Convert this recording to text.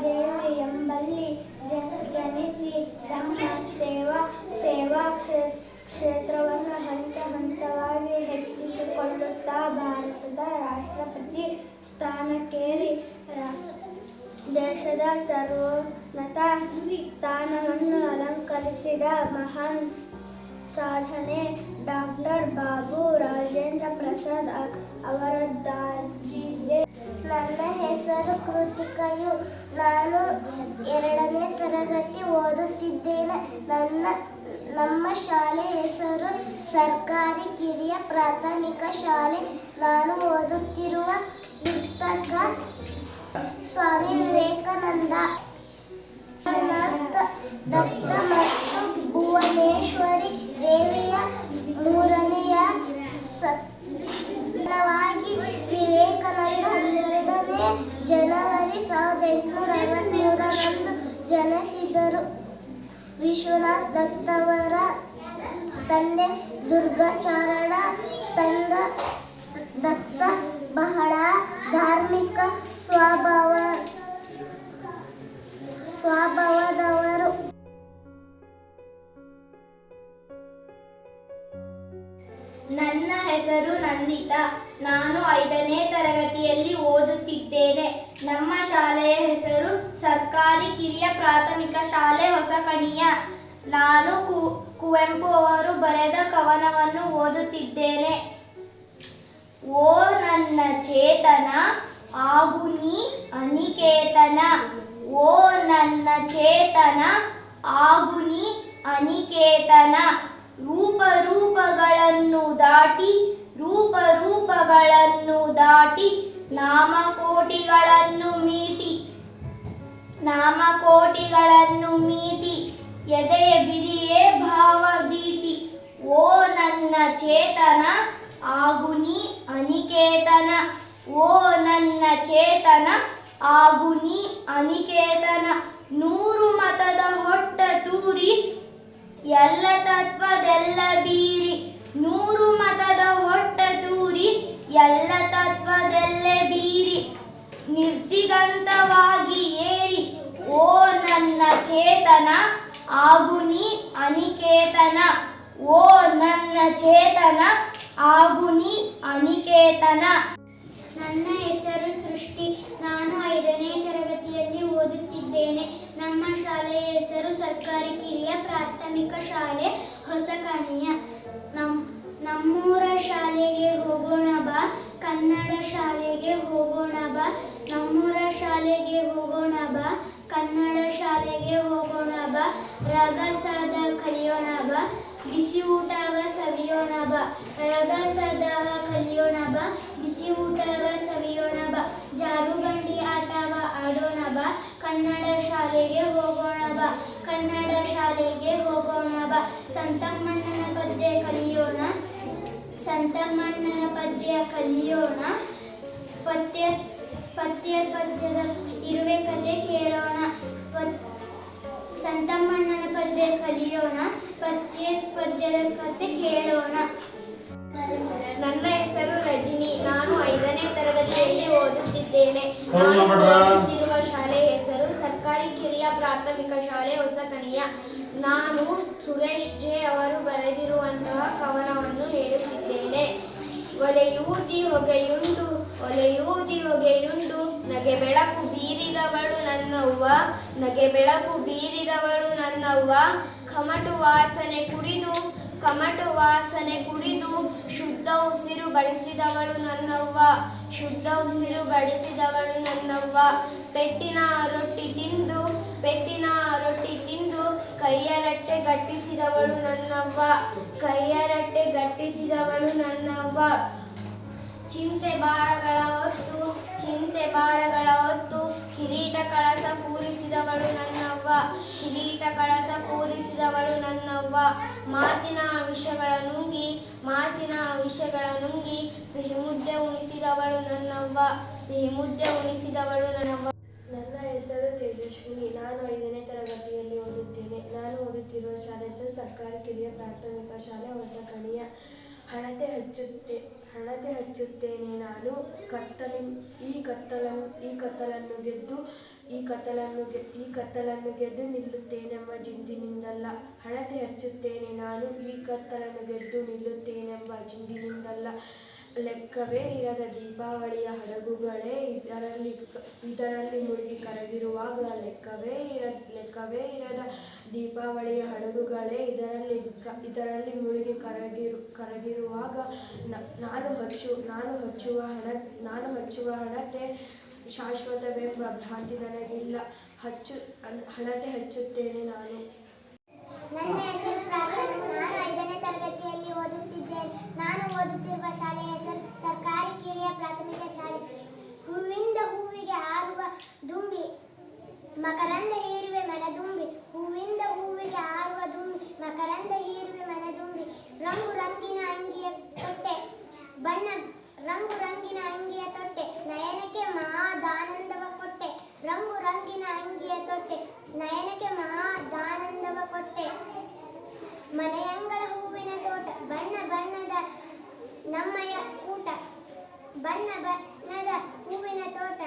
ದೇವಿ ಎಂಬಲ್ಲಿ ಜನಿಸಿ ತಮ್ಮ ಸೇವಾ ಸೇವಾ ಕ್ಷೇತ್ರವನ್ನು ಹಂತ ಹಂತವಾಗಿ ಹೆಚ್ಚಿಸಿಕೊಳ್ಳುತ್ತಾ ಭಾರತದ ರಾಷ್ಟ್ರಪತಿ ಸ್ಥಾನಕ್ಕೇರಿ. ದೇಶದ ಸರ್ವೋನ್ನತ ಸ್ಥಾನವನ್ನು ಅಲಂಕರಿಸಿದ ಮಹಾನ್ ಸಾಧನೆ ಡಾಕ್ಟರ್ ಬಾಬು ರಾಜೇಂದ್ರ ಪ್ರಸಾದ್ ಅವರದ್ದಾಗಿದೆ. ನನ್ನ ಹೆಸರು ಕೃತಿಕಯು ನಾನು ಎರಡನೇ ತರಗತಿ ಓದುತ್ತಿದ್ದೇನೆ. ನನ್ನ, ನಮ್ಮ ಶಾಲೆ ಹೆಸರು ಸರ್ಕಾರಿ ಕಿರಿಯ ಪ್ರಾಥಮಿಕ ಶಾಲೆ. ನಾನು ಓದುತ್ತಿರುವ ಪುಸ್ತಕ ಸ್ವಾಮಿ ವಿವೇಕಾನಂದ ಜನವರಿ ಸಾವಿರದ ಎಂಟುನೂರ ಐವತ್ತ್ಮೂರರಂದು ಜನಿಸಿದರು. ವಿಶ್ವನಾಥ್ ದತ್ತವರ ತಂದೆ ದುರ್ಗಾಚಾರಣ ತಂದ ದತ್ತ ಹೆಸರು ನಂದಿತ. ನಾನು ಐದನೇ ತರಗತಿಯಲ್ಲಿ ಓದುತ್ತಿದ್ದೇನೆ. ನಮ್ಮ ಶಾಲೆಯ ಹೆಸರು ಸರ್ಕಾರಿ ಕಿರಿಯ ಪ್ರಾಥಮಿಕ ಶಾಲೆ ಹೊಸಕಣಿಯ. ನಾನು ಕು, ಕುವೆಂಪು ಅವರು ಬರೆದ ಕವನವನ್ನು ಓದುತ್ತಿದ್ದೇನೆ. ಓ ನನ್ನ ಚೇತನ, ಆಗು ನೀ ಅನಿಕೇತನ. ಓ ನನ್ನ ಚೇತನ, ಆಗು ನೀ ನಾಮಕೋಟಿಗಳನ್ನು ಮೀಟಿ ನಾಮಕೋಟಿಗಳನ್ನು ಮೀಟಿ, ಎದೆ ಬಿರಿಯೇ ಭಾವದೀಟಿ ಓ ನನ್ನ ಚೇತನ ಆಗುನಿ ಅನಿಕೇತನ, ಓ ನನ್ನ ಚೇತನ ಆಗುನಿ ಅನಿಕೇತನ. ನೂರು ಮತದ ಹೊಟ್ಟ ತೂರಿ, ಎಲ್ಲ ತತ್ವದೆಲ್ಲ ಬೀರಿ, ನೂರು ಮತದ ಹೊಟ್ಟ ತೂರಿ, ಎಲ್ಲ ಬೀರಿ ನಿರ್ದಿಗಂತವಾಗಿ ಏರಿ, ಓ ನನ್ನ ಚೇತನ ಆಗು ನೀ ಅನಿಕೇತನ, ಓ ನನ್ನ ಚೇತನ ಆಗು ನೀ ಅನಿಕೇತನ. ನನ್ನ ಹೆಸರು ಸೃಷ್ಟಿ, ನಾನು ಐದನೇ ತರಗತಿಯಲ್ಲಿ ಓದುತ್ತಿದ್ದೇನೆ. ನಮ್ಮ ಶಾಲೆಯ ಹೆಸರು ಸರ್ಕಾರಿ ಕಿರಿಯ ಪ್ರಾಥಮಿಕ ಶಾಲೆ ಹೊಸಕಣಿಯ ನಮ್ ನಮ್ಮೂರ ಶಾಲೆಗೆ ಹೋಗೋಣ ಬಾ ಕನ್ನಡ ಶಾಲೆಗೆ ಹೋಗೋಣ ಬಾ ನಮ್ಮೂರ ಶಾಲೆಗೆ ಹೋಗೋಣ ಬಾ ಕನ್ನಡ ಶಾಲೆಗೆ ಹೋಗೋಣ ಬಾ ರಗಸದ ಕಲಿಯೋಣ ಬಾ ಬಿಸಿ ಊಟವ ಸವಿಯೋಣ ಬಾ ರಗಸದವ ಕಲಿಯೋಣ ಬಾ ಬಿಸಿ ಊಟವ ಸವಿಯೋಣ ಬಾ ಜಾರುಬಂಡಿ ಆಟವ ಆಡೋಣ ಬಾ ಕನ್ನಡ ಶಾಲೆಗೆ ಹೋಗೋಣ ಬಾ ಕನ್ನಡ ಶಾಲೆಗೆ ಹೋಗೋಣ ಬಾ ಸಂತಮ್ಮಣ್ಣನ ಪದ್ಯ ಕಲಿಯೋಣ, ಸಂತಮ್ಮಣ್ಣನ ಪದ್ಯ ಕಲಿಯೋಣ, ಪದ್ಯ ಪದ್ಯ ಪದ್ಯದ ಇರುವೆ ಕತೆ ಕೇಳೋಣ ಪದ್ಯ ಕಲಿಯೋಣ ಪದ್ಯ ಪದ್ಯದ ಕಥೆ ಕೇಳೋಣ. ನನ್ನ ಹೆಸರು ರಜಿನಿ. ನಾನು ಐದನೇ ತರಗತಿಯಲ್ಲಿ ಓದುತ್ತಿದ್ದೇನೆ. ನಾನು. ಓದುತ್ತಿರುವ ಶಾಲೆ ಹೆಸರು ಸರ್ಕಾರಿ ಕಿರಿಯ ಪ್ರಾಥಮಿಕ ಶಾಲೆ ಹೊಸಕಣಿಯ. ನಾನು ಸುರೇಶ್ ಜೆ ಅವರು ಬರೆದಿರುವಂತಹ ಕವನವನ್ನು ಹೇಳುತ್ತಿದ್ದೇನೆ. ಒಲೆಯೂದಿ ಹೊಗೆಯುಂಡು ಒಲೆಯೂದಿ ಹೊಗೆಯುಂಡು ನಗೆ ಬೆಳಕು ಬೀರಿದವಳು ನನ್ನವ್ವ. ನಗೆ ಬೆಳಕು ಬೀರಿದವಳು ನನ್ನವ್ವ. ಕಮಟು ವಾಸನೆ ಕುಡಿದು, ಕಮಟು ವಾಸನೆ ಕುಡಿದು ಶುದ್ಧ ಉಸಿರು ಬಡಿಸಿದವಳು ನನ್ನವ್ವ. ಶುದ್ಧ ಉಸಿರು ಬಡಿಸಿದವಳು ನನ್ನವ್ವ. ಪೆಟ್ಟಿನ ರೊಟ್ಟಿ ತಿಂದು, ಪೆಟ್ಟಿನ ರೊಟ್ಟಿ ತಿಂದು ಕೈಯ ರಟ್ಟೆ ಗಟ್ಟಿಸಿದವಳು ನನ್ನವ್ವ. ಕೈಯ ರಟ್ಟೆ ಗಟ್ಟಿಸಿದವಳು ನನ್ನವ್ವ. ಚಿಂತೆ ಭಾರಗಳ ಹೊತ್ತು, ಚಿಂತೆ ಭಾರಗಳ ಹೊತ್ತು, ಕಿರೀಟ ಕಳಸ ಕೂರಿಸಿದವಳು ನನ್ನವ್ವ, ಕಿರೀಟ ಕಳಸ ಕೂರಿಸಿದವಳು ನನ್ನವ್ವ. ಮಾತಿನ ವಿಷಗಳ ನುಂಗಿ, ಮಾತಿನ ವಿಷಗಳ ನುಂಗಿ ಸಿಹಿ ಮುದ್ದೆ ಉಣಿಸಿದವಳು ನನ್ನವ್ವ ಸಿಹಿ ಮುದ್ದೆ ಉಣಿಸಿದವಳು ನನ್ನವ್ವ. ನನ್ನ ಹೆಸರು ತೇಜಸ್ವಿನಿ. ನಾನು ಐದನೇ ತರಗತಿಯಲ್ಲಿ ಓದುತ್ತೇನೆ. ನಾನು ಓದುತ್ತಿರುವ ಶಾಲೆ ಸರ್ಕಾರಿ ಕಿರಿಯ ಪ್ರಾಥಮಿಕ ಶಾಲೆ ಹೊಸಕಣಿಯ. ಹಣತೆ ಹಚ್ಚುತ್ತೆ, ಹಣತೆ ಹಚ್ಚುತ್ತೇನೆ ನಾನು. ಕತ್ತಲಿ ಈ ಕತ್ತಲನ್ನು ಈ ಕತ್ತಲನ್ನು ಗೆದ್ದು, ಈ ಕತ್ತಲನ್ನು ಗೆ, ಈ ಕತ್ತಲನ್ನು ಗೆದ್ದು ನಿಲ್ಲುತ್ತೇನೆಂಬ ಜಿಂದಿನಿಂದಲ್ಲ. ಹಣತೆ ಹಚ್ಚುತ್ತೇನೆ ನಾನು, ಈ ಕತ್ತಲನ್ನು ಗೆದ್ದು ನಿಲ್ಲುತ್ತೇನೆಂಬ ಜಿಂದಿನಿಂದಲ್ಲ. ಲೆಕ್ಕವೇ ಇರದ ದೀಪಾವಳಿಯ ಹಡಗುಗಳೇ ಇದರಲ್ಲಿ ಇದರಲ್ಲಿ ಮುಳುಗಿ ಕರಗಿರುವಾಗ ಲೆಕ್ಕವೇ ಇರ, ಲೆಕ್ಕವೇ ಇರದ ದೀಪಾವಳಿಯ ಹಡಗುಗಳೇ ಇದರಲ್ಲಿ ಇದರಲ್ಲಿ ಮುಳುಗಿ ಕರಗಿರು, ಕರಗಿರುವಾಗ ನಾನು ಹಚ್ಚು, ನಾನು ಹಚ್ಚುವ ಹಣ, ನಾನು ಹಚ್ಚುವ ಹಣತೆ ಶಾಶ್ವತವೆಂಬ ಭ್ರಾಂತಿ ನನಗಿಲ್ಲ. ಹಚ್ಚು ಹಣ- ಹಣತೆ ಹಚ್ಚುತ್ತೇನೆ ನಾನು ನನ್ನ ಹೆಸರು ಪ್ರಾರ್ಥನಾ ನಾನು ಐದನೇ ತರಗತಿಯಲ್ಲಿ ಓದುತ್ತಿದ್ದೇನೆ ನಾನು ಓದುತ್ತಿರುವ ಶಾಲೆಯ ಹೆಸರು ಸರ್ಕಾರಿ ಕಿರಿಯ ಪ್ರಾಥಮಿಕ ಶಾಲೆ. ಹೂವಿಂದ ಹೂವಿಗೆ ಹಾರುವ ದುಂಬಿ, ಮಕರಂದ ಹೀರುವೆ ಮನದುಂಬಿ ಹೂವಿಂದ ಹೂವಿಗೆ ಹಾರುವ ದುಂಬಿ, ಮಕರಂದ ಹೀರುವೆ ಮನದುಂಬಿ ರಂಗು ರಂಗಿನ ಅಂಗಿಯ ತೊಟ್ಟೆ, ಬಣ್ಣ ರಂಗು ರಂಗಿನ ಅಂಗಿಯ ತೊಟ್ಟೆ. ನಯನಕ್ಕೆ ಮಹಾದಾನಂದವ ಕೊಟ್ಟೆ, ರಂಗು ರಂಗಿನ ಅಂಗಿಯ ತೊಟ್ಟೆ. ನಯನಕ್ಕೆ ಮಹಾದಾನಂದವ ಕೊಟ್ಟೆ. ತೋಟ ಬಣ್ಣ ಬಣ್ಣದ ನಮ್ಮಯ ಊಟ ಬಣ್ಣ ಬಣ್ಣದ ಹೂವಿನ ತೋಟ.